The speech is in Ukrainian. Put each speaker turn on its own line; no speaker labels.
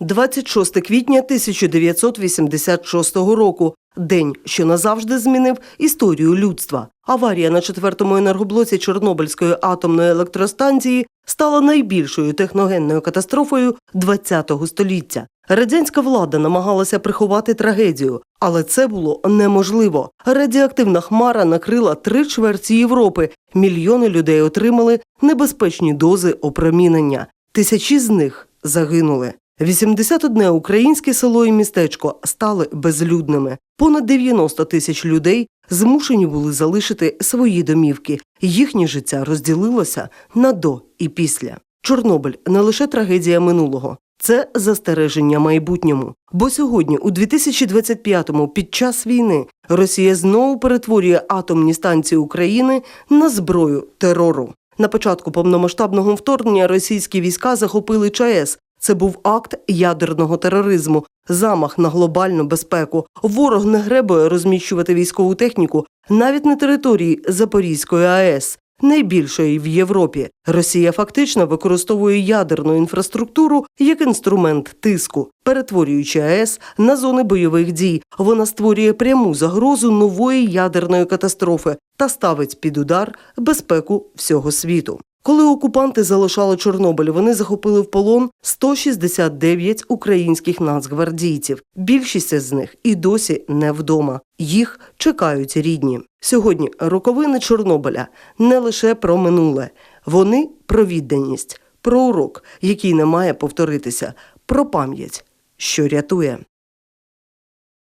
26 квітня 1986 року. День, що назавжди змінив історію людства. Аварія на четвертому енергоблоці Чорнобильської атомної електростанції стала найбільшою техногенною катастрофою ХХ століття. Радянська влада намагалася приховати трагедію, але це було неможливо. Радіоактивна хмара накрила три чверті Європи. Мільйони людей отримали небезпечні дози опромінення. Тисячі з них загинули. 81 українське село і містечко стали безлюдними. Понад 90 тисяч людей змушені були залишити свої домівки. Їхнє життя розділилося на до і після. Чорнобиль не лише трагедія минулого. Це застереження майбутньому. Бо сьогодні, у 2025-му, під час війни, Росія знову перетворює атомні станції України на зброю терору. На початку повномасштабного вторгнення російські війська захопили ЧАЕС. Це був акт ядерного тероризму, замах на глобальну безпеку. Ворог не гребує розміщувати військову техніку навіть на території Запорізької АЕС, найбільшої в Європі. Росія фактично використовує ядерну інфраструктуру як інструмент тиску, перетворюючи АЕС на зони бойових дій. Вона створює пряму загрозу нової ядерної катастрофи та ставить під удар безпеку всього світу. Коли окупанти залишали Чорнобиль, вони захопили в полон 169 українських нацгвардійців. Більшість з них і досі не вдома. Їх чекають рідні. Сьогодні роковини Чорнобиля не лише про минуле, вони про відданість, про урок, який не має повторитися, про пам'ять, що рятує.